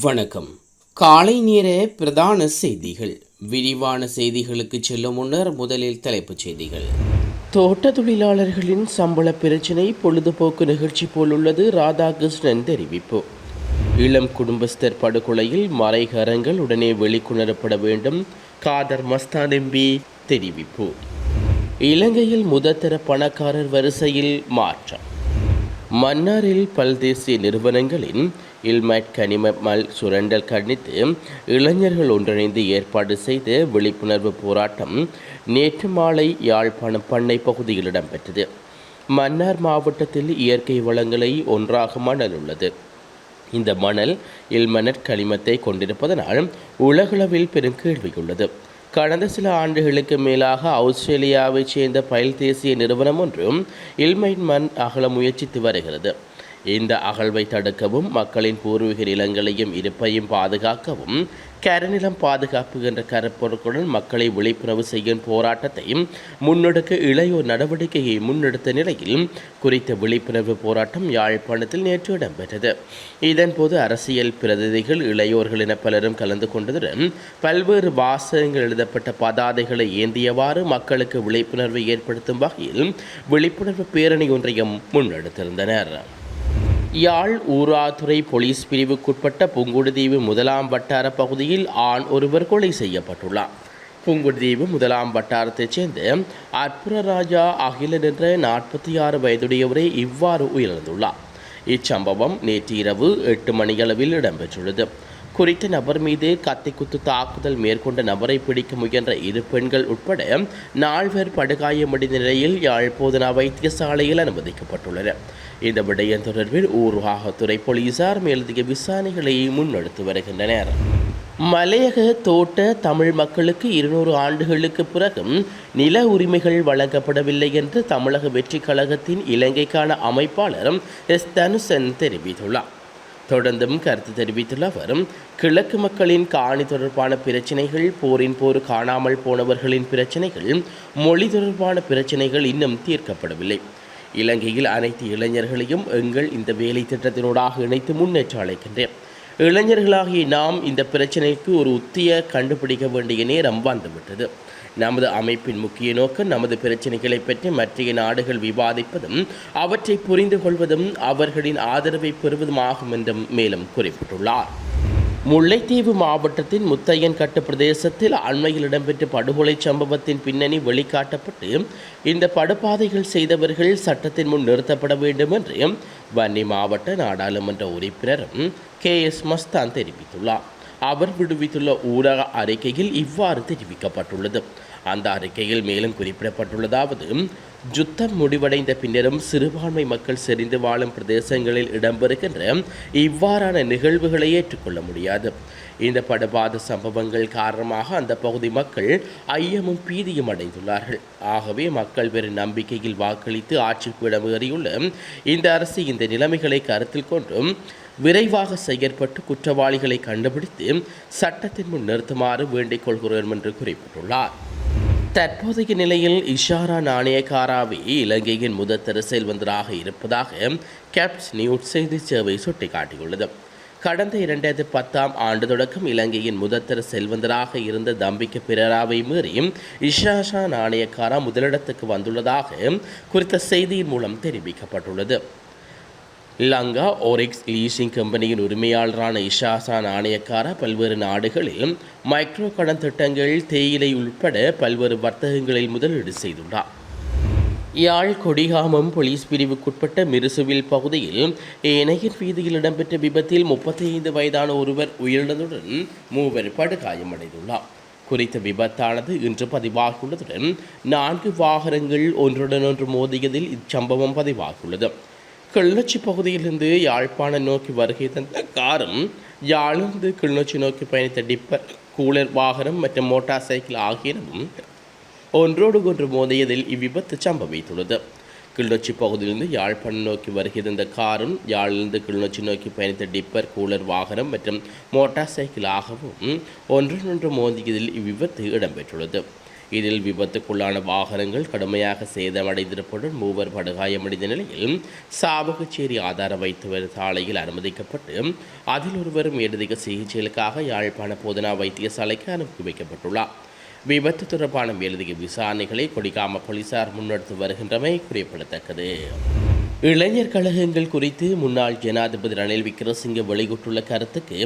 வணக்கம். காலை நேர பிரதான செய்திகள். விரிவான செய்திகளுக்கு செல்லும் முன்னர் முதலில் தலைப்புச் செய்திகள். தோட்ட தொழிலாளர்களின் சம்பள பிரச்சினை பொழுதுபோக்கு நிகழ்ச்சி போலுள்ளது ராதாகிருஷ்ணன் தெரிவிப்பு. இளம் குடும்பஸ்தர் படுகொலையில் மறைகரங்கள் உடனே வெளிக்கொணரப்பட வேண்டும் காதர் மஸ்தான் எம்பி தெரிவிப்பு. இலங்கையில் முதத்தர பணக்காரர் வரிசையில் மாற்றம். மன்னாரில் பல்தேசிய நிறுவனங்களின் இல்மேட் கனிம மல் சுரண்டல் கண்டித்து இளைஞர்கள் ஒன்றிணைந்து ஏற்பாடு செய்த விழிப்புணர்வு போராட்டம் நேற்று மாலை யாழ்ப்பாணம் பண்ணை பகுதியில் இடம்பெற்றது. மன்னார் மாவட்டத்தில் இயற்கை வளங்களை ஒன்றாக மணல் உள்ளது. இந்த மணல் இல்மனட் களிமத்தை கொண்டிருப்பதனால் உலகளவில் பெரும் கேள்வியுள்ளது. கடந்த சில ஆண்டுகளுக்கு மேலாக ஆஸ்திரேலியாவைச் சேர்ந்த பயில் தேசிய நிறுவனம் ஒன்றும் இல்மைன் மண் அகல முயற்சித்து வருகிறது. இந்த அகழ்வை தடுக்கவும் மக்களின் பூர்வீக நிலங்களையும் இருப்பையும் பாதுகாக்கவும் கரநிலம் பாதுகாப்பு என்ற கருப்பொருட்களுடன் மக்களை விழிப்புணர்வு செய்யும் போராட்டத்தை முன்னெடுக்க இளையோர் நடவடிக்கையை முன்னெடுத்த நிலையில் குறித்த விழிப்புணர்வு போராட்டம் யாழ்ப்பாணத்தில் நேற்று இடம்பெற்றது. இதன்போது அரசியல் பிரதிநிதிகள் இளையோர்கள் என பலரும் கலந்து கொண்டதுடன் பல்வேறு வாசகங்கள் எழுதப்பட்ட பதாதைகளை ஏந்தியவாறு மக்களுக்கு விழிப்புணர்வை ஏற்படுத்தும் வகையில் விழிப்புணர்வு பேரணி ஒன்றையும் முன்னெடுத்திருந்தனர். யாழ் ஊராதுறை போலீஸ் பிரிவுக்குட்பட்ட புங்குடுதீவு முதலாம் வட்டார பகுதியில் ஆண் ஒருவர் கொலை செய்யப்பட்டுள்ளார். புங்குடுதீவு முதலாம் வட்டாரத்தைச் சேர்ந்த அற்புரராஜா அகிலன் என்ற நாற்பத்தி ஆறு வயதுடையவரை இவ்வாறு உயர்ந்துள்ளார் இச்சம்பவம் நேற்று இரவு எட்டு மணியளவில் இடம்பெற்றுள்ளது. குறித்த நபர் மீது கத்திக்குத்து தாக்குதல் மேற்கொண்ட நபரை பிடிக்க முயன்ற இரு பெண்கள் உட்பட நால்வர் படுகாயமடைந்த நிலையில் யாழ் போதனா வைத்தியசாலையில் அனுமதிக்கப்பட்டுள்ளனர். இந்த விடயம் தொடர்பில் ஊர்வாகத்துறை போலீசார் மேலதிக விசாரணைகளை முன்னெடுத்து வருகின்றனர். மலையக தோட்ட தமிழ் மக்களுக்கு இருநூறு ஆண்டுகளுக்கு பிறகும் நில உரிமைகள் வழங்கப்படவில்லை என்று தமிழக வெற்றிக் கழகத்தின் இலங்கைக்கான அமைப்பாளர் எஸ் தனுசன் தெரிவித்துள்ளார். தொடர்ந்தும் கருத்து தெரிவித்துள்ள அவர் கிழக்கு மக்களின் காணி தொடர்பான பிரச்சினைகள் போரின் போர் காணாமல் போனவர்களின் பிரச்சினைகள் மொழி தொடர்பான பிரச்சினைகள் இன்னும் தீர்க்கப்படவில்லை. இலங்கையில் அனைத்து இளைஞர்களையும் எங்கள் இந்த வேலை திட்டத்தினூடாக இணைத்து முன்னேற்ற அழைக்கின்றேன். இளைஞர்களாகிய நாம் இந்த பிரச்சினைக்கு ஒரு உத்தியை கண்டுபிடிக்க வேண்டிய நேரம் வந்துவிட்டது. நமது அமைப்பின் முக்கிய நோக்கம் நமது பிரச்சனைகளை பற்றி மற்றைய நாடுகள் விவாதிப்பதும் அவற்றை புரிந்து கொள்வதும் அவர்களின் ஆதரவை பெறுவதும் ஆகும் என்றும் மேலும் குறிப்பிட்டுள்ளார். முல்லைத்தீவு மாவட்டத்தின் முத்தையன்கட்டு பிரதேசத்தில் அண்மையில் இடம்பெற்ற படுகொலை சம்பவத்தின் பின்னணி வெளிக்காட்டப்பட்டு இந்த படுபாதைகள் செய்தவர்கள் சட்டத்தின் முன் நிறுத்தப்பட வேண்டும் என்று வன்னி மாவட்ட நாடாளுமன்ற உறுப்பினரும் கே எஸ் மஸ்தான் தெரிவித்துள்ளார். அவர் விடுவித்துள்ள ஊடக அறிக்கையில் இவ்வாறு தெரிவிக்கப்பட்டுள்ளது. அந்த அறிக்கையில் மேலும் குறிப்பிடப்பட்டுள்ளதாவது யுத்தம் முடிவடைந்த பின்னரும் சிறுபான்மை மக்கள் செறிந்து வாழும் பிரதேசங்களில் இடம்பெறுகின்ற இவ்வாறான நிகழ்வுகளை ஏற்றுக்கொள்ள முடியாது. இந்த படுபாத சம்பவங்கள் காரணமாக அந்த பகுதி மக்கள் ஐயமும் பீதியும் அடைந்துள்ளார்கள். ஆகவே மக்கள் பெரும் நம்பிக்கையில் வாக்களித்து ஆட்சி பீடமேறியுள்ள இந்த அரசு இந்த நிலைமைகளை கருத்தில் கொண்டும் விரைவாக செயற்பட்டு குற்றவாளிகளை கண்டுபிடித்து சட்டத்தின் முன் நிறுத்துமாறு வேண்டிக் கொள்கிறோம் என்று குறிப்பிட்டுள்ளார். தற்போதைய நிலையில் இஷாரா நாணயக்காராவே இலங்கையின் முதத்தர செல்வந்தராக இருப்பதாக கேப்ஸ் நியூஸ் செய்தி சேவை சுட்டிக்காட்டியுள்ளது. கடந்த இரண்டாயிரத்தி பத்தாம் ஆண்டு தொடக்கம் இலங்கையின் முதத்தர செல்வந்தராக இருந்த தம்பிக்கு பிறராவை மீறி இஷாஷா நாணயக்காரா முதலிடத்துக்கு வந்துள்ளதாக குறித்த செய்தியின் மூலம் தெரிவிக்கப்பட்டுள்ளது. லங்கா ஓரிக்ஸ் லீசிங் கம்பெனியின் உரிமையாளரான இஷாசா நாணயக்கார பல்வேறு நாடுகளில் மைக்ரோ கடன் திட்டங்கள் தேயிலை உட்பட பல்வேறு வர்த்தகங்களில் முதலீடு செய்துள்ளார். யாழ் கொடிகாமம் போலீஸ் பிரிவுக்குட்பட்ட மிருசுவில் பகுதியில் இணையர் வீதியில் இடம்பெற்ற விபத்தில் முப்பத்தி ஐந்து வயதான ஒருவர் உயிரிழந்ததுடன் மூவர் படுகாயமடைந்துள்ளார். குறித்த விபத்தானது இன்று பதிவாகியுள்ளதுடன் நான்கு வாகனங்கள் ஒன்றுடன் ஒன்று மோதியதில் இச்சம்பவம் பதிவாகியுள்ளது. கிள்ளச்சி பகுதியிலிருந்து யாழ்ப்பாணம் நோக்கி வருகை தந்த காரும் யாழிலிருந்து கிள்ளச்சி நோக்கி பயணித்த டிப்பர் கூலர் வாகனம் மற்றும் மோட்டார் சைக்கிள் ஆகியனவும் ஒன்றோடு ஒன்று மோதியதில் இவ்விபத்து சம்பவித்துள்ளது. கிள்ளச்சி பகுதியிலிருந்து யாழ்ப்பாணம் நோக்கி வருகை தந்த காரும் யாழிலிருந்து கிள்ளச்சி நோக்கி பயணித்த டிப்பர் கூலர் வாகனம் மற்றும் மோட்டார் சைக்கிள் ஆகவும் ஒன்றொன்று மோதியதில் இவ்விபத்து இடம்பெற்றுள்ளது. இதில் விபத்துக்குள்ளான வாகனங்கள் கடுமையாக சேதமடைந்திருப்பதுடன் மூவர் படுகாயமடைந்த நிலையில் சாவகச்சேரி ஆதார வைத்து சாலையில் அனுமதிக்கப்பட்டு அதில் ஒருவரும் மேலதிக சிகிச்சைகளுக்காக யாழ்ப்பாண போதனா வைத்தியசாலைக்கு அனுப்பி வைக்கப்பட்டுள்ளார். விபத்து தொடர்பான மேலதிக விசாரணைகளை கொடிகாம போலீசார் முன்னெடுத்து வருகின்றமை குறிப்பிடத்தக்கது. இளைஞர் கழகங்கள் குறித்து முன்னாள் ஜனாதிபதி ரணில் விக்ரமசிங்க வெளியிட்டுள்ள கருத்துக்கு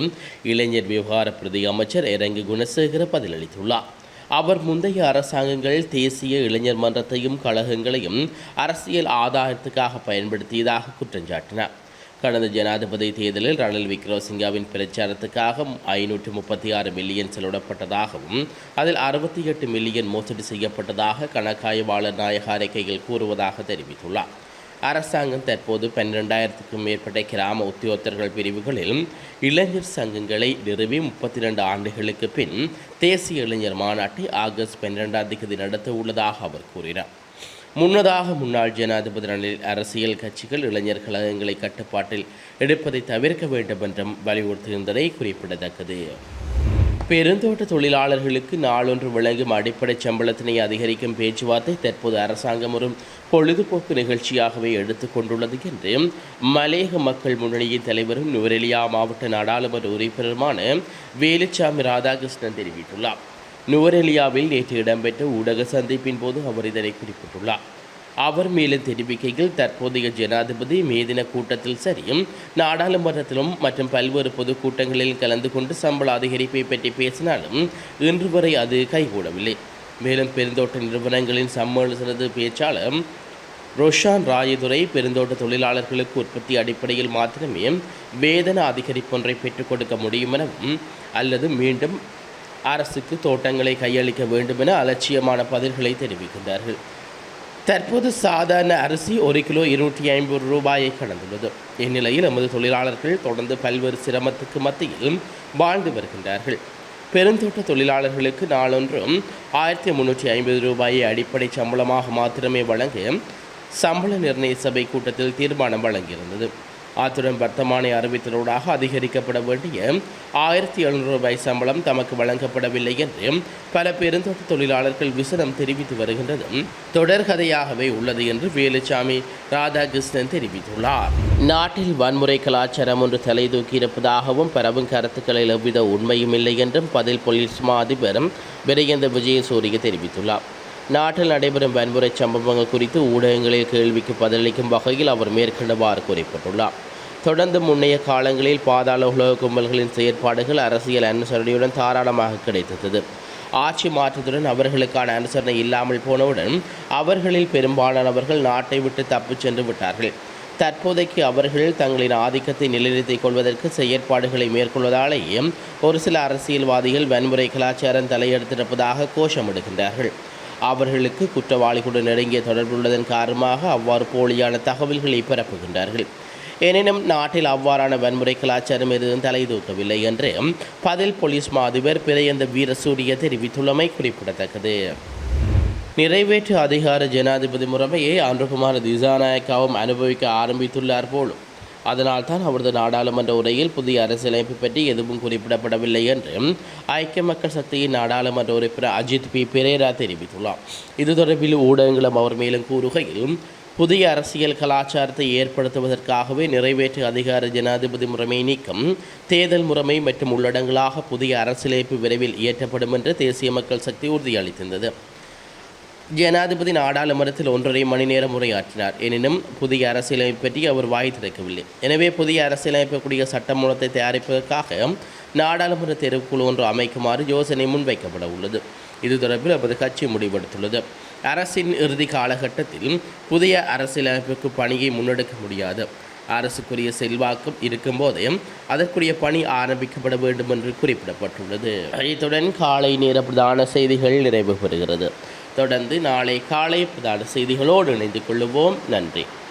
இளைஞர் விவகார பிரதி அமைச்சர் இரங்கு குணசேகர பதிலளித்துள்ளார். அவர் முந்தைய அரசாங்கங்கள் தேசிய இளைஞர் மன்றத்தையும் கழகங்களையும் அரசியல் ஆதாயத்துக்காக பயன்படுத்தியதாக குற்றம் சாட்டினார். கடந்த ஜனாதிபதி தேர்தலில் ரணில் விக்ரமசிங்காவின் பிரச்சாரத்துக்காக ஐநூற்று முப்பத்தி ஆறு மில்லியன் செலவிடப்பட்டதாகவும் அதில் அறுபத்தி எட்டு மில்லியன் மோசடி செய்யப்பட்டதாக கணக்காய்வாளர் நாயக அறிக்கையில் கூறுவதாக தெரிவித்துள்ளார். அரசாங்கம் தற்போது பன்னிரெண்டாயிரத்துக்கும் மேற்பட்ட கிராம உத்தியோகத்தர்கள் பிரிவுகளில் இளைஞர் சங்கங்களை நிறுவி முப்பத்தி ரெண்டு ஆண்டுகளுக்கு பின் தேசிய இளைஞர் மாநாட்டை ஆகஸ்ட் பன்னிரெண்டாம் தேதி நடத்த உள்ளதாக அவர் கூறினார். முன்னதாக முன்னாள் ஜனாதிபதி ரணில் அரசியல் கட்சிகள் இளைஞர் கழகங்களை கட்டுப்பாட்டில் எடுப்பதை தவிர்க்க வேண்டும் என்றும் வலியுறுத்தியிருந்ததை குறிப்பிடத்தக்கது. பெருந்தோட்ட தொழிலாளர்களுக்கு நாளொன்று வழங்கும் அடிப்படை சம்பளத்தினை அதிகரிக்கும் பேச்சுவார்த்தை தற்போது அரசாங்கம் ஒரு பொழுதுபோக்கு நிகழ்ச்சியாகவே எடுத்துக்கொண்டுள்ளது என்று மலையக மக்கள் முன்னணியின் தலைவரும் நுவரெலியா மாவட்ட நாடாளுமன்ற உறுப்பினருமான வேலுச்சாமி ராதாகிருஷ்ணன் தெரிவித்துள்ளார். நுவரெலியாவில் நேற்று இடம்பெற்ற ஊடக சந்திப்பின் போது அவர் இதனை குறிப்பிட்டுள்ளார். அவர் மேலும் தெரிவிக்கையில் தற்போதைய ஜனாதிபதி மேதின கூட்டத்தில் சரியும் நாடாளுமன்றத்திலும் மற்றும் பல்வேறு பொதுக்கூட்டங்களில் கலந்து கொண்டு சம்பள அதிகரிப்பை பற்றி பேசினாலும் இன்று வரை அது கைகூடவில்லை. மேலும் பெருந்தோட்ட நிறுவனங்களின் சம்மேளனது பேச்சாளர் ரோஷான் ராயதுரை பெருந்தோட்ட தொழிலாளர்களுக்கு உற்பத்தி அடிப்படையில் மாத்திரமே வேதன அதிகரிப்பொன்றை பெற்றுக் கொடுக்க முடியும் எனவும் அல்லது மீண்டும் அரசுக்கு தோட்டங்களை கையளிக்க வேண்டும் என அலட்சியமான பதில்களை தெரிவிக்கின்றார்கள். தற்போது சாதாரண அரிசி ஒரு கிலோ இருநூற்றி ஐம்பது ரூபாயை கடந்துள்ளது. இந்நிலையில் நமது தொழிலாளர்கள் தொடர்ந்து பல்வேறு சிரமத்துக்கு மத்தியில் வாழ்ந்து வருகின்றார்கள். பெருந்தோட்ட தொழிலாளர்களுக்கு நாளொன்றும் ஆயிரத்தி முந்நூற்றி ஐம்பது ரூபாயை அடிப்படை சம்பளமாக மாத்திரமே வழங்க சம்பள நிர்ணய சபை கூட்டத்தில் தீர்மானம் வழங்கியிருந்தது. அத்துடன் வர்த்தமானி அறிவித்தலூடாக அதிகரிக்கப்பட வேண்டிய ஆயிரத்தி எழுநூறு ரூபாய் சம்பளம் தமக்கு வழங்கப்படவில்லை என்று பல பெருந்தோட்ட தொழிலாளர்கள் விசனம் தெரிவித்து வருகின்றதும் தொடர்கதையாகவே உள்ளது என்று வேலுச்சாமி ராதாகிருஷ்ணன் தெரிவித்துள்ளார். நாட்டில் வன்முறை கலாச்சாரம் ஒன்று தலை தூக்கியிருப்பதாகவும் பரவும் கருத்துக்களில் எவ்வித உண்மையும் இல்லை என்றும் பதில் போலீஸ் மா அதிபர் விரைந்த விஜயசூரிய தெரிவித்துள்ளார். நாட்டில் நடைபெறும் வன்முறை சம்பவங்கள் குறித்து ஊடகங்களில் கேள்விக்கு பதிலளிக்கும் வகையில் அவர் மேற்கண்டவாறு குறிப்பிட்டுள்ளார். தொடர்ந்து முன்னைய காலங்களில் பாதாள உலக கும்பல்களின் செயற்பாடுகள் அரசியல் அனுசரணையுடன் தாராளமாக கிடைத்தது. ஆட்சி மாற்றத்துடன் அவர்களுக்கான அனுசரணை இல்லாமல் போனவுடன் அவர்களில் பெரும்பாலானவர்கள் நாட்டை விட்டு தப்பிச் சென்று விட்டார்கள். தற்போதைக்கு அவர்கள் தங்களின் ஆதிக்கத்தை நிலைநிறுத்திக் கொள்வதற்கு செயற்பாடுகளை மேற்கொள்வதாலேயே ஒரு சில அரசியல்வாதிகள் வன்முறை கலாச்சாரம் தலையெடுத்திருப்பதாக கோஷமிடுகின்றார்கள். அவர்களுக்கு குற்றவாளிகளுடன் நெருங்கிய தொடர்புள்ளதன் காரணமாக அவ்வாறு போலியான தகவல்களை பரப்புகின்றார்கள். எனினும் நாட்டில் அவ்வாறான வன்முறை கலாச்சாரம் எதுவும் தலை தூக்கவில்லை என்று பதில் போலீஸ் மாதிபர் பிறையந்த வீரசூரிய தெரிவித்துள்ளமை குறிப்பிடத்தக்கது. நிறைவேற்று அதிகார ஜனாதிபதி முறைமையை அன்றுகுமார் திசாநாயக்காவும் அனுபவிக்க ஆரம்பித்துள்ளார் போலும் அதனால்தான் அவரது நாடாளுமன்ற உரையில் புதிய அரசியலமைப்பு பற்றி எதுவும் குறிப்பிடப்படவில்லை என்று ஐக்கிய மக்கள் சக்தியின் நாடாளுமன்ற உறுப்பினர் அஜித் பி. பெரேரா தெரிவித்துள்ளார். இது தொடர்பில் ஊடகங்களும் அவர் மேலும் கூறுகையில் புதிய அரசியல் கலாச்சாரத்தை ஏற்படுத்துவதற்காகவே நிறைவேற்று அதிகார ஜனாதிபதி முறைமை நீக்கம் தேர்தல் முறைமை மற்றும் உள்ளடங்களாக புதிய அரசியலமைப்பு விரைவில் இயற்றப்படும் என்று தேசிய மக்கள் சக்தி உறுதியளித்திருந்தது. ஜனாதிபதி நாடாளுமன்றத்தில் ஒன்றரை மணி நேரம் உரையாற்றினார். எனினும் புதிய அரசியலமைப்பு பற்றி அவர் வாய் திறக்கவில்லை. எனவே புதிய அரசியலமைப்புக்குரிய சட்டமூலத்தை தயாரிப்பதற்காக நாடாளுமன்ற தேர்வுக்குழு ஒன்று அமைக்குமாறு யோசனை முன்வைக்கப்பட உள்ளது. இது தொடர்பில் அவரது கட்சி முடிவெடுத்துள்ளது. அரசின் இறுதி காலகட்டத்தில் புதிய அரசியலமைப்புக்கு பணியை முன்னெடுக்க முடியாது. அரசுக்குரிய செல்வாக்கும் இருக்கும்போதே அதற்குரிய பணி ஆரம்பிக்கப்பட வேண்டும் என்று குறிப்பிடப்பட்டுள்ளது. இத்துடன் காலை நேர பிரதான செய்திகள் நிறைவு பெறுகிறது தொடர்ந்து நாளை காலை பிரதான செய்திகளோடு இணைந்து கொள்ளுவோம். நன்றி.